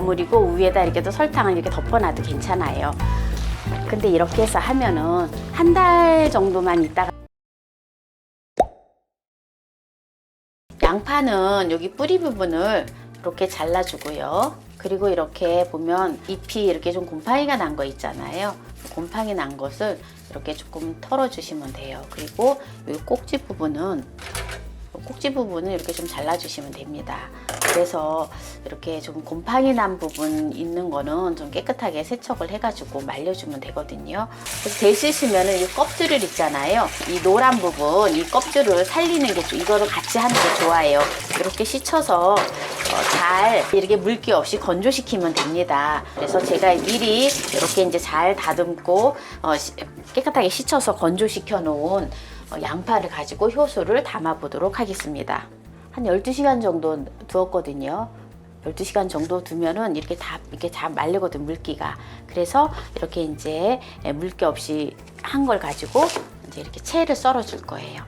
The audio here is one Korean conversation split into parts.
버무리고 위에다 이렇게 또 설탕을 이렇게 덮어놔도 괜찮아요. 근데 이렇게 해서 하면은 한 달 정도만 있다가 양파는 여기 뿌리 부분을 이렇게 잘라주고요. 그리고 이렇게 보면 잎이 이렇게 좀 곰팡이가 난 거 있잖아요. 곰팡이 난 것을 이렇게 조금 털어주시면 돼요. 그리고 이 꼭지 부분은 이 꼭지 부분을 이렇게 좀 잘라주시면 됩니다. 그래서 이렇게 좀 곰팡이 난 부분 있는 거는 좀 깨끗하게 세척을 해가지고 말려주면 되거든요. 그래서 데치시면은 이 껍질을 있잖아요. 이 노란 부분, 이 껍질을 살리는 게, 좀- 이거를 같이 하는 게 좋아요. 이렇게 씻혀서 어, 잘 이렇게 물기 없이 건조시키면 됩니다. 그래서 제가 미리 이렇게 이제 잘 다듬고 어, 시- 깨끗하게 씻혀서 건조시켜 놓은 어, 양파를 가지고 효소를 담아 보도록 하겠습니다. 한 12시간 정도 두었거든요. 12시간 정도 두면은 이렇게 다 이렇게 잘 말리거든 물기가. 그래서 이렇게 이제 물기 없이 한 걸 가지고 이제 이렇게 채를 썰어 줄 거예요.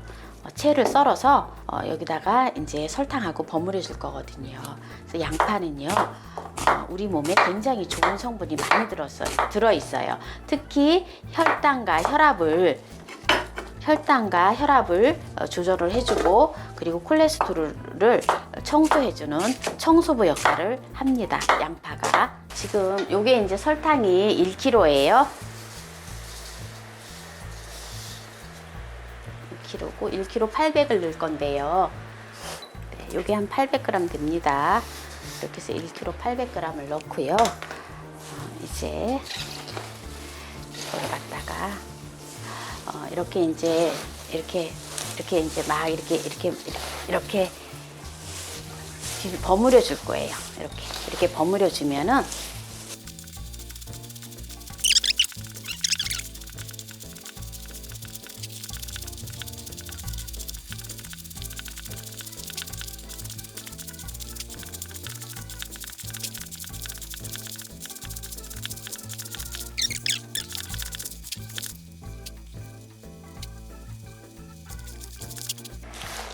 어, 채를 썰어서 어, 여기다가 이제 설탕하고 버무려 줄 거거든요. 그래서 양파는요. 어, 우리 몸에 굉장히 좋은 성분이 많이 들었어요. 들어 있어요. 특히 혈당과 혈압을 혈당과 혈압을 어, 조절을 해주고 그리고 콜레스테롤을 청소해주는 청소부 역할을 합니다. 양파가 지금 요게 이제 설탕이 1kg예요. 1kg고 1kg 800을 넣을 건데요. 네, 요게 한 800g 됩니다. 이렇게 해서 1kg 800g을 넣고요. 어, 이제 이걸 갖다가 어, 이렇게 이제 이렇게 이렇게 이제 막 이렇게 이렇게 이렇게 버무려 줄 거예요. 이렇게 이렇게 버무려 주면은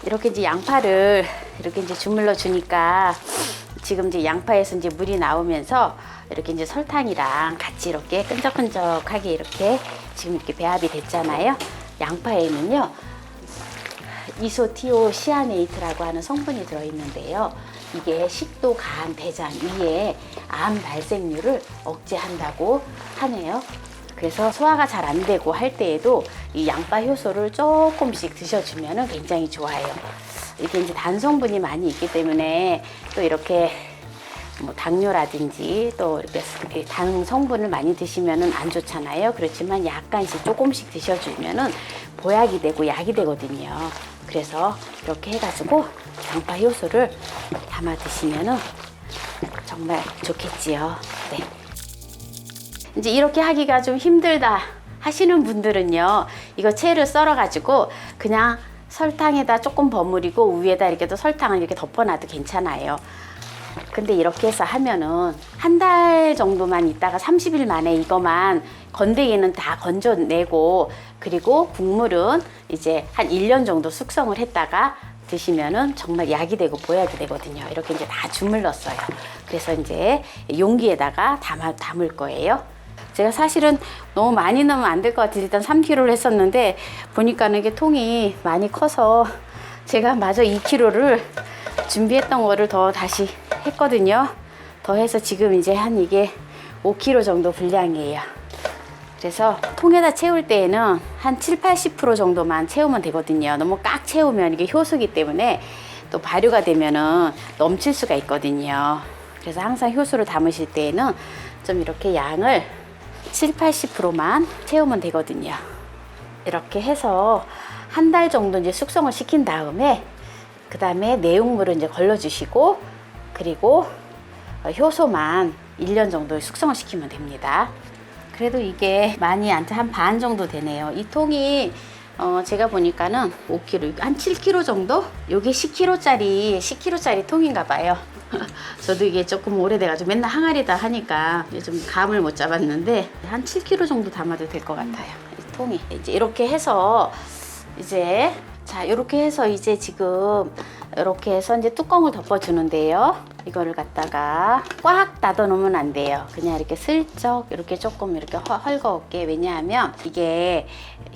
이렇게 이제 양파를 이렇게 이제 주물러 주니까 지금 이제 양파에서 이제 물이 나오면서 이렇게 이제 설탕이랑 같이 이렇게 끈적끈적하게 이렇게 지금 이렇게 배합이 됐잖아요. 양파에는요. 이소티오시아네이트라고 하는 성분이 들어있는데요. 이게 식도, 간, 대장 위에 암 발생률을 억제한다고 하네요. 그래서 소화가 잘 안 되고 할 때에도 이 양파 효소를 조금씩 드셔주면 굉장히 좋아요. 이게 이제 단 성분이 많이 있기 때문에 또 이렇게 뭐 당뇨라든지 또 이렇게 당 성분을 많이 드시면은 안 좋잖아요. 그렇지만 약간씩 조금씩 드셔주면은 보약이 되고 약이 되거든요. 그래서 이렇게 해가지고 양파 효소를 담아 드시면은 정말 좋겠지요. 네. 이제 이렇게 하기가 좀 힘들다 하시는 분들은요 이거 채를 썰어 가지고 그냥 설탕에다 조금 버무리고 위에다 이렇게 또 설탕을 이렇게 덮어놔도 괜찮아요 근데 이렇게 해서 하면은 한 달 정도만 있다가 30일 만에 이거만 건더기는 다 건져내고 그리고 국물은 이제 한 1년 정도 숙성을 했다가 드시면은 정말 약이 되고 보약이 되거든요. 이렇게 이제 다 주물렀어요. 그래서 이제 용기에다가 담아, 담을 거예요. 제가 사실은 너무 많이 넣으면 안 될 것 같아서 일단 3kg를 했었는데 보니까는 이게 통이 많이 커서 제가 마저 2kg를 준비했던 거를 더 다시 했거든요. 더 해서 지금 이제 한 이게 5kg 정도 분량이에요. 그래서 통에다 채울 때에는 한 7, 80% 정도만 채우면 되거든요. 너무 꽉 채우면 이게 효소기 때문에 또 발효가 되면은 넘칠 수가 있거든요. 그래서 항상 효소를 담으실 때에는 좀 이렇게 양을 7, 80%만 채우면 되거든요. 이렇게 해서 한 달 정도 이제 숙성을 시킨 다음에 그 다음에 내용물을 이제 걸러주시고 그리고 어, 효소만 1년 정도 숙성을 시키면 됩니다. 그래도 이게 많이 안 한 반 정도 되네요. 이 통이 어 제가 보니까는 5kg, 한 7kg 정도? 요게 10kg짜리, 10kg짜리 통인가 봐요. 저도 이게 조금 오래돼가지고 맨날 항아리다 하니까 좀 감을 못 잡았는데 한 7kg 정도 담아도 될 것 같아요. 이 통이. 이제 이렇게 해서 이제 자 이렇게 해서 이제 지금 이렇게 해서 이제 뚜껑을 덮어주는데요. 이거를 갖다가 꽉 닫아 놓으면 안 돼요. 그냥 이렇게 슬쩍 이렇게 조금 이렇게 헐- 헐거울게 왜냐하면 이게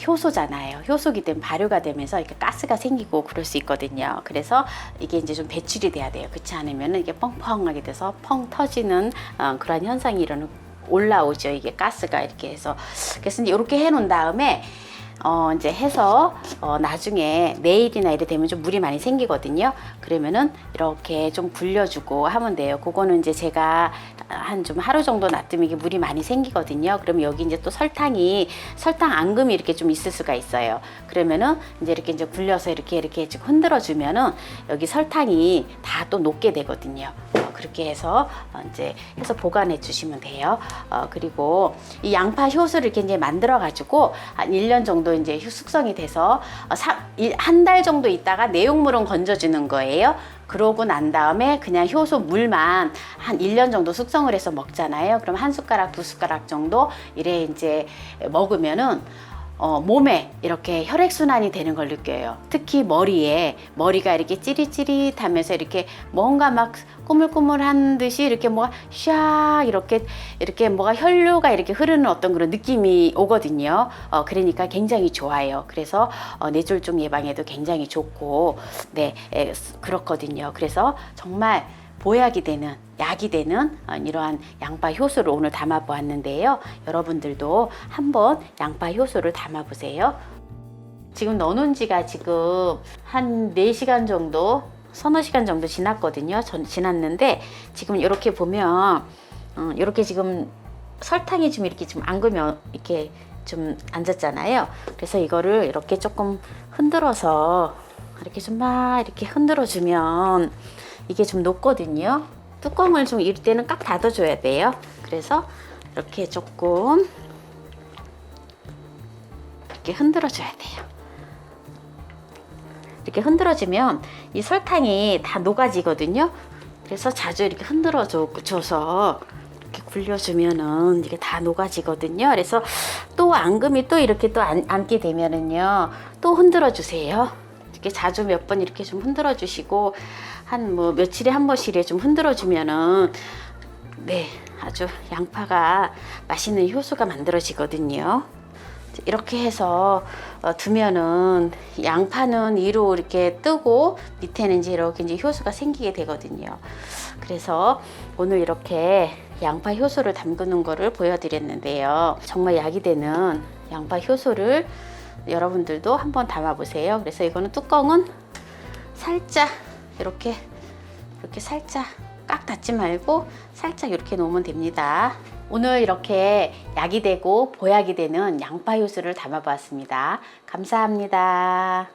효소잖아요. 효소기 때문에 발효가 되면서 이렇게 가스가 생기고 그럴 수 있거든요. 그래서 이게 이제 좀 배출이 돼야 돼요. 그렇지 않으면 이게 뻥뻥하게 돼서 펑 터지는 어, 그런 현상이 일어나 올라오죠. 이게 가스가 이렇게 해서 그래서 이제 이렇게 해 놓은 다음에 어, 이제 해서 어, 나중에 내일이나 이래 되면 좀 물이 많이 생기거든요. 그러면은 이렇게 좀 불려주고 하면 돼요. 그거는 이제 제가 한 좀 하루 정도 놔두면 이게 물이 많이 생기거든요. 그러면 여기 이제 또 설탕이 설탕 앙금이 이렇게 좀 있을 수가 있어요. 그러면은 이제 이렇게 이제 굴려서 이렇게 이렇게 흔들어 주면은 여기 설탕이 다 또 녹게 되거든요. 어, 그렇게 해서 어, 이제 해서 보관해 주시면 돼요. 어, 그리고 이 양파 효소를 이렇게 이제 만들어 가지고 한 1년 정도 이제 휴- 숙성이 돼서 어, 한달 정도 있다가 내용물은 건져 주는 거예요. 그러고 난 다음에 그냥 효소 물만 한 1년 정도 숙성을 해서 먹잖아요. 그럼 한 숟가락, 두 숟가락 정도 이래 이제 먹으면은 어, 몸에 이렇게 혈액순환이 되는 걸 느껴요. 특히 머리에 머리가 이렇게 찌릿찌릿하면서 이렇게 뭔가 막 꾸물꾸물한 듯이 이렇게 뭐가 샤 이렇게 이렇게 뭐가 혈류가 이렇게 흐르는 어떤 그런 느낌이 오거든요. 어, 그러니까 굉장히 좋아요. 그래서 어, 뇌졸중 예방에도 굉장히 좋고 네 에, 그렇거든요. 그래서 정말 보약이 되는 약이 되는 어, 이러한 양파 효소를 오늘 담아 보았는데요. 여러분들도 한번 양파 효소를 담아 보세요. 지금 넣어놓은 지가 지금 한 4시간 정도, 서너 시간 정도 지났거든요. 전 지났는데 지금 이렇게 보면 어, 이렇게 지금 설탕이 좀 이렇게 좀 앙금이 어- 이렇게 좀 앉았잖아요. 그래서 이거를 이렇게 조금 흔들어서 이렇게 좀 막 이렇게 흔들어 주면 이게 좀 녹거든요. 뚜껑을 좀 이럴 때는 꽉 닫아줘야 돼요. 그래서 이렇게 조금 이렇게 흔들어 줘야 돼요. 이렇게 흔들어주면 이 설탕이 다 녹아지거든요. 그래서 자주 이렇게 흔들어 줘- 줘서 이렇게 굴려주면은 이게 다 녹아지거든요. 그래서 또 앙금이 또 이렇게 또 안, 앉게 되면은요, 또 흔들어 주세요. 이렇게 자주 몇 번 이렇게 좀 흔들어 주시고 한 뭐 며칠에 한 번씩 좀 흔들어 주면은 네 아주 양파가 맛있는 효소가 만들어지거든요. 이렇게 해서 어, 두면은 양파는 위로 이렇게 뜨고 밑에는 이제 이렇게 이제 효소가 생기게 되거든요. 그래서 오늘 이렇게 양파 효소를 담그는 거를 보여드렸는데요. 정말 약이 되는 양파 효소를 여러분들도 한번 담아 보세요. 그래서 이거는 뚜껑은 살짝 이렇게 이렇게 살짝 꽉 닫지 말고 살짝 이렇게 놓으면 됩니다. 오늘 이렇게 약이 되고 보약이 되는 양파 효소를 담아 보았습니다. 감사합니다.